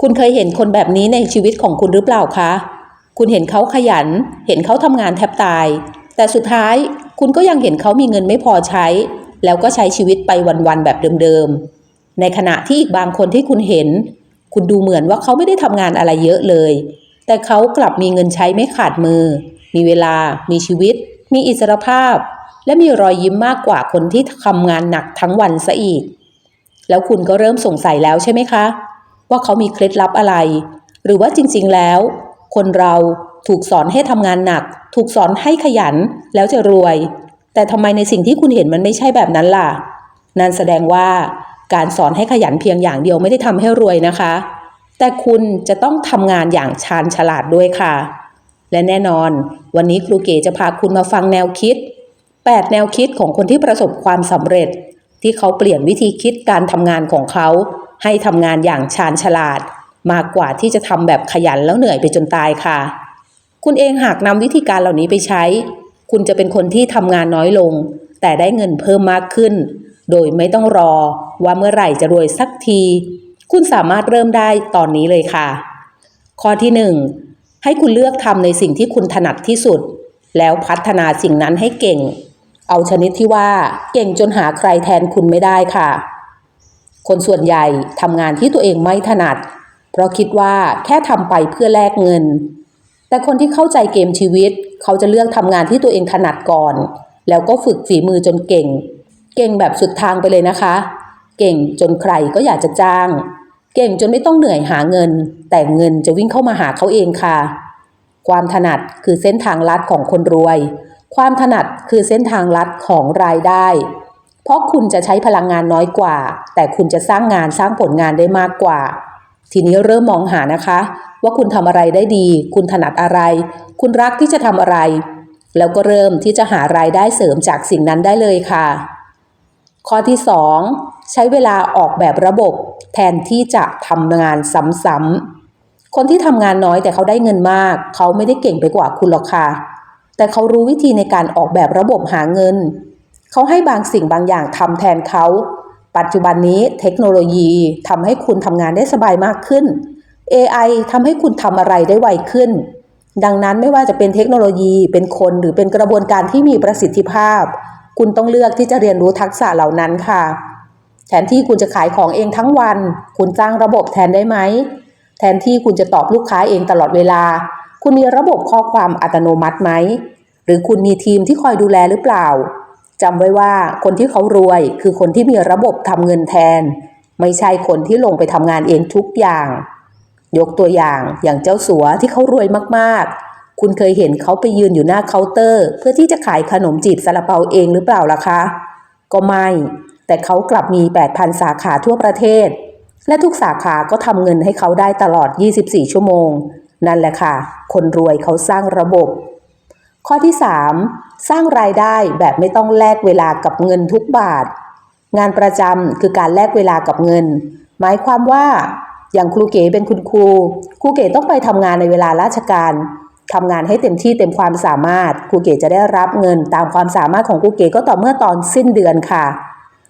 คุณเคยเห็นคนแบบนี้ในชีวิตของคุณหรือเปล่าคะ คุณเห็นเขาขยัน เห็นเขาทำงานแทบตาย แต่สุดท้ายคุณก็ยังเห็นเขามีเงินไม่พอใช้ แล้วก็ใช้ชีวิตไปวันๆแบบเดิมๆ ในขณะที่อีกบางคนที่คุณเห็น คุณดูเหมือนว่าเขาไม่ได้ทำงานอะไรเยอะเลย แต่เขากลับมีเงินใช้ไม่ขาดมือ มีเวลา มีชีวิต มีอิสรภาพ และมีรอยยิ้มมากกว่าคนที่ทำงานหนักทั้งวันซะอีก แล้วคุณก็เริ่มสงสัยแล้วใช่ไหมคะ ว่าเขามีเคล็ดลับอะไร หรือว่าจริงๆแล้ว คนเราถูกสอนให้ทำงานหนัก ถูกสอนให้ขยันแล้วจะรวย แต่ทำไมในสิ่งที่คุณเห็นมันไม่ใช่แบบนั้นล่ะ นั่นแสดงว่าการสอนให้ขยันเพียงอย่างเดียวไม่ได้ทำให้รวยนะคะ แต่คุณจะต้องทำงานอย่างชาญฉลาดด้วยค่ะ และแน่นอน วันนี้ครูเก๋จะพาคุณมาฟังแนวคิด 8 แนวคิดของคนที่ประสบความสำเร็จ ที่เขาเปลี่ยนวิธีคิดการทำงานของเขา ให้ทำงานอย่างชาญฉลาด มากกว่าที่จะทำแบบขยันแล้วเหนื่อยไปจนตายค่ะ คุณเองหากนำวิธีการเหล่านี้ไปใช้ คุณจะเป็นคนที่ทำงานน้อยลง แต่ได้เงินเพิ่มมากขึ้น โดยไม่ต้องรอว่าเมื่อไหร่จะรวยสักที คุณสามารถเริ่มได้ตอนนี้เลยค่ะ ข้อที่หนึ่งให้คุณเลือกทำในสิ่งที่คุณถนัดที่สุด แล้วพัฒนาสิ่งนั้นให้เก่ง เอาชนิดที่ว่าเก่งจนหาใครแทนคุณไม่ได้ค่ะ คนส่วนใหญ่ทำงานที่ตัวเองไม่ถนัด เพราะคิดว่าแค่ทำไปเพื่อแลกเงิน แต่คนที่เข้าใจเกมชีวิต เขาจะเลือกทำงานที่ตัวเองถนัดก่อน แล้วก็ฝึกฝีมือจนเก่ง เก่งแบบสุดทางไปเลยนะคะ เก่งจนใครก็อยากจะจ้าง เก่งจนไม่ต้องเหนื่อยหาเงิน แต่เงินจะวิ่งเข้ามาหาเขาเองค่ะ ความถนัดคือเส้นทางลัดของคนรวย ความถนัดคือเส้นทางลัดของรายได้ เพราะคุณจะใช้พลังงานน้อยกว่า แต่คุณจะสร้างงานสร้างผลงานได้มากกว่า ทีนี้เริ่มมองหานะคะ ว่าคุณทำอะไรได้ดี คุณถนัดอะไร คุณรักที่จะทำอะไร แล้วก็เริ่มที่จะหารายได้เสริมจากสิ่งนั้นได้เลยค่ะ ข้อที่ 2 ใช้เวลาออกแบบระบบ แทนที่จะทำงานซ้ำๆคนที่ทำงานน้อยแต่เขาได้เงินมาก เขาไม่ได้เก่งไปกว่าคุณหรอกค่ะ แต่เขารู้วิธีในการออกแบบระบบหาเงิน เขาให้บางสิ่งบางอย่างทำแทนเขา ปัจจุบันนี้เทคโนโลยีทำให้คุณทำงานได้สบายมากขึ้น AI ทำให้คุณทำอะไรได้ไวขึ้น ดังนั้นไม่ว่าจะเป็นเทคโนโลยีเป็นคนหรือเป็นกระบวนการที่มีประสิทธิภาพ คุณต้องเลือกที่จะเรียนรู้ทักษะเหล่านั้นค่ะ แทนที่คุณจะขายของเองทั้งวัน คุณจ้างระบบแทนได้ไหม แทนที่คุณจะตอบลูกค้าเองตลอดเวลา คุณมีระบบข้อความอัตโนมัติไหม หรือคุณมีทีมที่คอยดูแลหรือเปล่า จำไว้ว่าคนที่เขารวยคือคนที่มีระบบทำเงินแทน ไม่ใช่คนที่ลงไปทำงานเองทุกอย่าง ยกตัวอย่างอย่างเจ้าสัวที่เขารวยมากๆ คุณเคยเห็นเขาไปยืนอยู่หน้าเคาน์เตอร์ เพื่อที่จะขายขนมจีบซาลาเปาเองหรือเปล่าล่ะคะ ก็ไม่ แต่เขากลับมี 8,000 สาขาทั่วประเทศ และทุกสาขาก็ทำเงินให้เขาได้ตลอด 24 ชั่วโมง นั่นแหละค่ะ คนรวยเขาสร้างระบบ ข้อที่ 3 สร้างรายได้แบบไม่ต้องแลกเวลากับเงินทุกบาท งานประจำคือการแลกเวลากับเงิน หมายความว่า อย่างครูเก๋เป็นคุณครู ครูเก๋ต้องไปทำงานในเวลาราชการทำงานให้เต็มที่เต็มความสามารถครูเก๋จะได้รับเงินตามความสามารถของครูเก๋ก็ต่อเมื่อตอนสิ้นเดือนค่ะ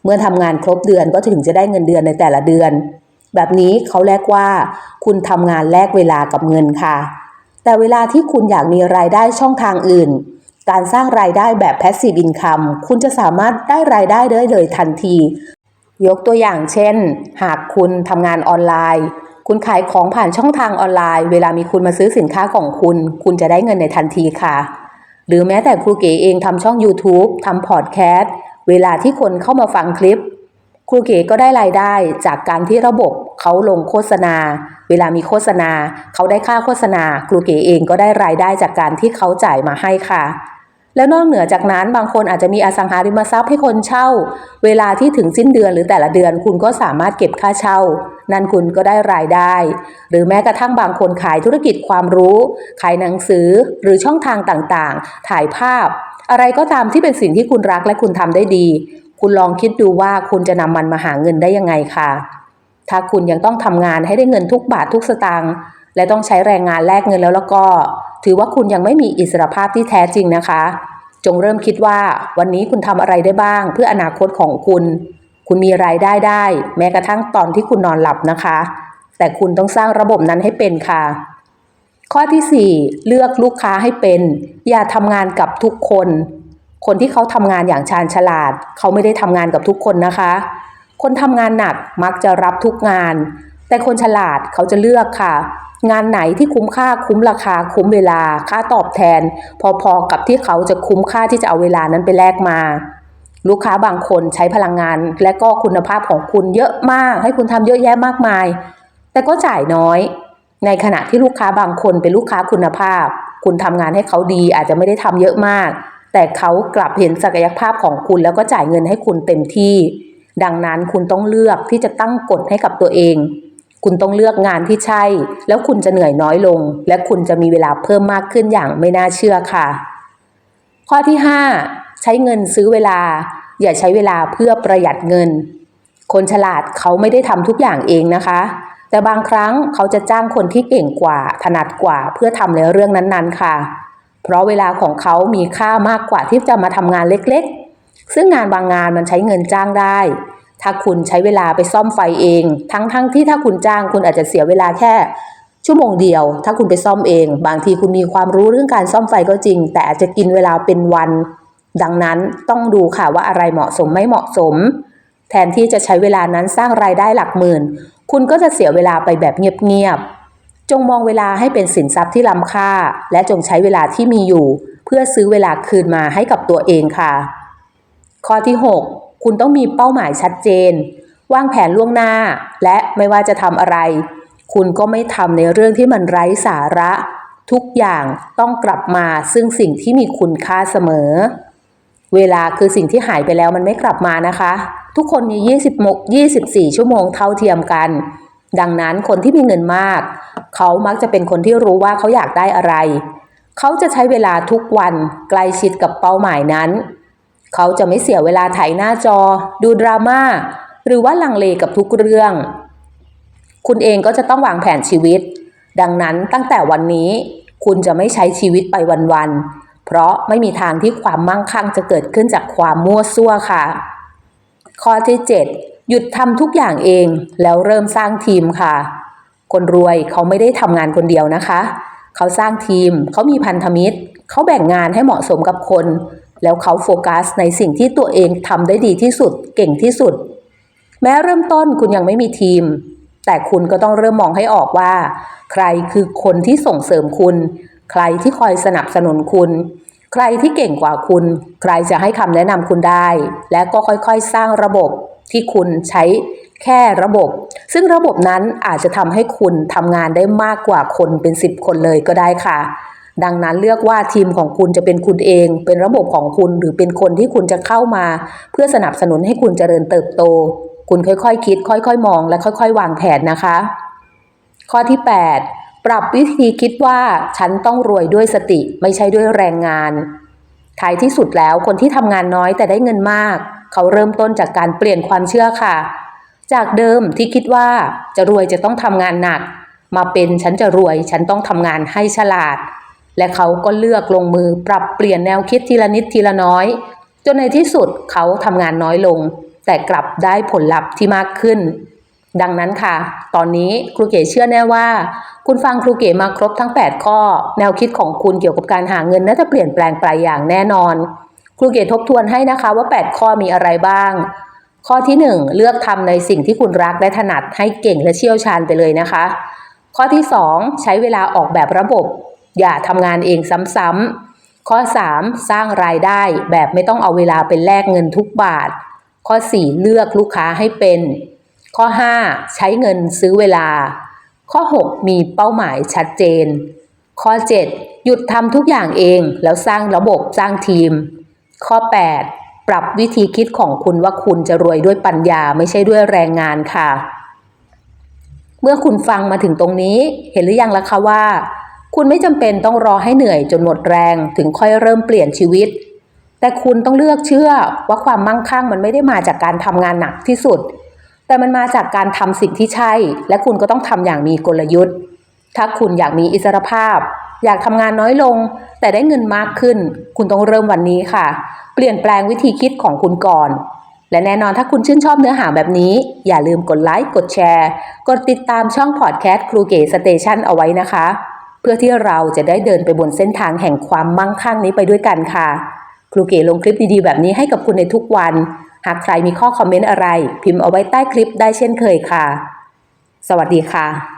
เมื่อทำงานครบเดือนก็ถึงจะได้เงินเดือนในแต่ละเดือน แบบนี้เขาแลกว่า คุณทำงานแลกเวลากับเงินค่ะ แต่เวลาที่คุณอยากมีรายได้ช่องทางอื่น การสร้างรายได้แบบ passive income คุณจะสามารถได้รายได้ได้เลยทันที ยกตัวอย่างเช่น หากคุณทำงานออนไลน์ คุณขายของผ่านช่องทางออนไลน์ เวลามีคุณมาซื้อสินค้าของคุณ คุณจะได้เงินในทันทีค่ะ หรือแม้แต่ครูเก๋เองทำช่อง YouTube ทำพอดแคสต์เวลาที่คนเข้ามาฟังคลิป ครูเก๋ก็ได้รายได้จากการที่ระบบเขาลงโฆษณา เวลามีโฆษณา เขาได้ค่าโฆษณา ครูเก๋เองก็ได้รายได้จากการที่เขาจ่ายมาให้ค่ะ แล้วนอกเหนือจากนั้นบางคนอาจจะมีอสังหาริมทรัพย์ให้คนเช่า เวลาที่ถึงสิ้นเดือนหรือแต่ละเดือน คุณก็สามารถเก็บค่าเช่า นั่นคุณก็ได้รายได้ หรือแม้กระทั่งบางคนขายธุรกิจความรู้ ขายหนังสือหรือช่องทางต่างๆ ถ่ายภาพอะไรก็ตามที่เป็นสิ่งที่คุณรักและคุณทำได้ดี คุณลองคิดดูว่าคุณจะนำมันมาหาเงินได้ยังไงค่ะ ถ้าคุณยังต้องทำงานให้ได้เงินทุกบาททุกสตางค์และต้องใช้แรงงานแลกเงินแล้วแล้วก็ ถือว่าคุณยังไม่มีอิสรภาพที่แท้จริงนะคะ จงเริ่มคิดว่าวันนี้คุณทำอะไรได้บ้าง เพื่ออนาคตของคุณ คุณมีรายได้ได้ แม้กระทั่งตอนที่คุณนอนหลับนะคะ แต่คุณต้องสร้างระบบนั้นให้เป็นค่ะ ข้อที่ 4 เลือกลูกค้าให้เป็น อย่าทำงานกับทุกคน คนที่เขาทำงานอย่างชาญฉลาด เขาไม่ได้ทำงานกับทุกคนนะคะ คนทำงานหนักมักจะรับทุกงาน แต่คนฉลาดเขาจะเลือกค่ะ งานไหนที่คุ้มค่าคุ้มราคา คุ้มเวลา ค่าตอบแทน พอๆกับที่เขาจะคุ้มค่าที่จะเอาเวลานั้นไปแลกมา ลูกค้าบางคนใช้พลังงาน และก็คุณภาพของคุณเยอะมาก ให้คุณทำเยอะแยะมากมาย แต่ก็จ่ายน้อย ในขณะที่ลูกค้าบางคนเป็นลูกค้าคุณภาพ คุณทำงานให้เขาดีอาจจะไม่ได้ทำเยอะมาก แต่เขากลับเห็นศักยภาพของคุณแล้วก็จ่ายเงินให้คุณเต็มที่ ดังนั้นคุณต้องเลือกที่จะตั้งกฎให้กับตัวเอง คุณต้องเลือกงานที่ใช่ แล้วคุณจะเหนื่อยน้อยลง และคุณจะมีเวลาเพิ่มมากขึ้นอย่างไม่น่าเชื่อค่ะ ข้อที่ 5 ใช้เงินซื้อเวลา อย่าใช้เวลาเพื่อประหยัดเงิน คนฉลาดเขาไม่ได้ทำทุกอย่างเองนะคะ แต่บางครั้งเขาจะจ้างคนที่เก่งกว่าถนัดกว่าเพื่อทำในเรื่องนั้นๆค่ะ เพราะเวลาของเขามีค่ามากกว่าที่จะมาทำงานเล็กๆ ซึ่งงานบางงานมันใช้เงินจ้างได้ ถ้าคุณใช้เวลาไปซ่อมไฟเอง ทั้งๆทที่ถ้าคุณจ้างคุณอาจจะเสียเวลาแค่ ชั่วโมงเดียว ถ้าคุณไปซ่อมเอง บางทีคุณมีความรู้เรื่องการซ่อมไฟก็จริง แต่อาจจะกินเวลาเป็นวัน ดังนั้นต้องดูค่ะว่าอะไรเหมาะสมไม่เหมาะสม แทนที่จะใช้เวลานั้นสร้างรายได้หลักหมื่น คุณก็จะเสียเวลาไปแบบเงียบๆ จงมองเวลาให้เป็นสินทรัพย์ที่ล้ำค่า และจงใช้เวลาที่มีอยู่ เพื่อซื้อเวลาคืนมาให้กับตัวเองค่ะ ข้อที่ 6 คุณต้องมีเป้าหมายชัดเจน วางแผนล่วงหน้า และไม่ว่าจะทำอะไร คุณก็ไม่ทำในเรื่องที่มันไร้สาระ ทุกอย่างต้องกลับมาซึ่งสิ่งที่มีคุณค่าเสมอ เวลาคือสิ่งที่หายไปแล้วมันไม่กลับมานะคะ ทุกคนมี20โมง24 ชั่วโมงเท่าเทียมกัน ดังนั้นคนที่มีเงินมาก เขามักจะเป็นคนที่รู้ว่าเขาอยากได้อะไร เขาจะใช้เวลาทุกวันใกล้ชิดกับเป้าหมายนั้น เขาจะไม่เสียเวลาถ่ายหน้าจอ ดูดราม่าหรือว่าลังเลกับทุกเรื่อง คุณเองก็จะต้องวางแผนชีวิต ดังนั้นตั้งแต่วันนี้ คุณจะไม่ใช้ชีวิตไปวันๆเพราะไม่มีทางที่ความมั่งคั่งจะเกิดขึ้นจากความมั่วซั่วค่ะ ข้อที่ 7 หยุดทำทุกอย่างเองแล้วเริ่มสร้างทีมค่ะ คนรวยเขาไม่ได้ทำงานคนเดียวนะคะ เขาสร้างทีม เขามีพันธมิตร เขาแบ่งงานให้เหมาะสมกับคน แล้วเขาโฟกัสในสิ่งที่ตัวเองทำได้ดีที่สุด เก่งที่สุด แม้เริ่มต้นคุณยังไม่มีทีม แต่คุณก็ต้องเริ่มมองให้ออกว่า ใครคือคนที่ส่งเสริมคุณ ใครที่คอยสนับสนุนคุณ ใครที่เก่งกว่าคุณ ใครจะให้คำแนะนำคุณได้ และก็ค่อยๆ สร้างระบบ ที่คุณใช้แค่ระบบ ซึ่งระบบนั้นอาจจะทำให้คุณทำงานได้มากกว่าคนเป็น 10 คนเลยก็ได้ค่ะ ดังนั้นเลือกว่าทีมของคุณจะเป็นคุณเอง เป็นระบบของคุณหรือเป็นคนที่คุณจะเข้ามา เพื่อสนับสนุนให้คุณเจริญเติบโต คุณค่อยๆคคิด ค่อย ๆ มอง และค่อย ๆ วางแผนนะคะ ข้อที่ 8 ปรับวิธีคิดว่าฉันต้องรวยด้วยสติไม่ใช่ด้วยแรงงานท้ายที่สุดแล้วคนที่ทำงานน้อยแต่ได้เงินมาก เขาเริ่มต้นจากการเปลี่ยนความเชื่อค่ะ จากเดิมที่คิดว่าจะรวยจะต้องทำงานหนัก มาเป็นฉันจะรวยฉันต้องทำงานให้ฉลาด และเขาก็เลือกลงมือปรับเปลี่ยนแนวคิดทีละนิดทีละน้อย จนในที่สุดเขาทำงานน้อยลง แต่กลับได้ผลลัพธ์ที่มากขึ้น ดังนั้นค่ะ ตอนนี้ครูเก๋เชื่อแน่ว่า คุณฟังครูเก๋มาครบทั้ง 8 ข้อ แนวคิดของคุณเกี่ยวกับการหาเงินน่าจะเปลี่ยนแปลงไปอย่างแน่นอน ครูเก๋ทบทวนให้นะคะว่า 8 ข้อมีอะไรบ้าง ข้อที่ 1 เลือกทำในสิ่งที่คุณรักและถนัดให้เก่งและเชี่ยวชาญไปเลยนะคะ ข้อที่ 2 ใช้เวลาออกแบบระบบ อย่าทำงานเองซ้ำๆข้อ 3 สร้างรายได้แบบไม่ต้องเอาเวลาไปแลกเงินทุกบาท ข้อ 4 เลือกลูกค้าให้เป็น ข้อ 5 ใช้เงินซื้อเวลา ข้อ 6 มีเป้าหมายชัดเจน ข้อ 7 หยุดทำทุกอย่างเองแล้วสร้างระบบสร้างทีม ข้อ 8 ปรับวิธีคิดของคุณว่าคุณจะรวยด้วยปัญญาไม่ใช่ด้วยแรงงานค่ะ เมื่อคุณฟังมาถึงตรงนี้เห็นหรือยังล่ะคะว่า คุณไม่จำเป็นต้องรอให้เหนื่อยจนหมดแรงถึงค่อยเริ่มเปลี่ยนชีวิต แต่คุณต้องเลือกเชื่อว่าความมั่งคั่งมันไม่ได้มาจากการทำงานหนักที่สุด แต่มันมาจากการทำสิ่งที่ใช่ และคุณก็ต้องทำอย่างมีกลยุทธ์ ถ้าคุณอยากมีอิสรภาพ อยากทำงานน้อยลง แต่ได้เงินมากขึ้น คุณต้องเริ่มวันนี้ค่ะ เปลี่ยนแปลงวิธีคิดของคุณก่อน และแน่นอนถ้าคุณชื่นชอบเนื้อหาแบบนี้ อย่าลืมกดไลค์กดแชร์ กดติดตามช่องพอดแคสต์ครูเก๋สเตชันเอาไว้นะคะ เพื่อที่เราจะได้เดินไปบนเส้นทางแห่งความมั่งคั่งนี้ไปด้วยกันค่ะ ครูเก๋ลงคลิปดีๆ แบบนี้ให้กับคุณในทุกวัน หากใครมีข้อคอมเมนต์อะไร พิมพ์เอาไว้ใต้คลิปได้เช่นเคยค่ะ สวัสดีค่ะ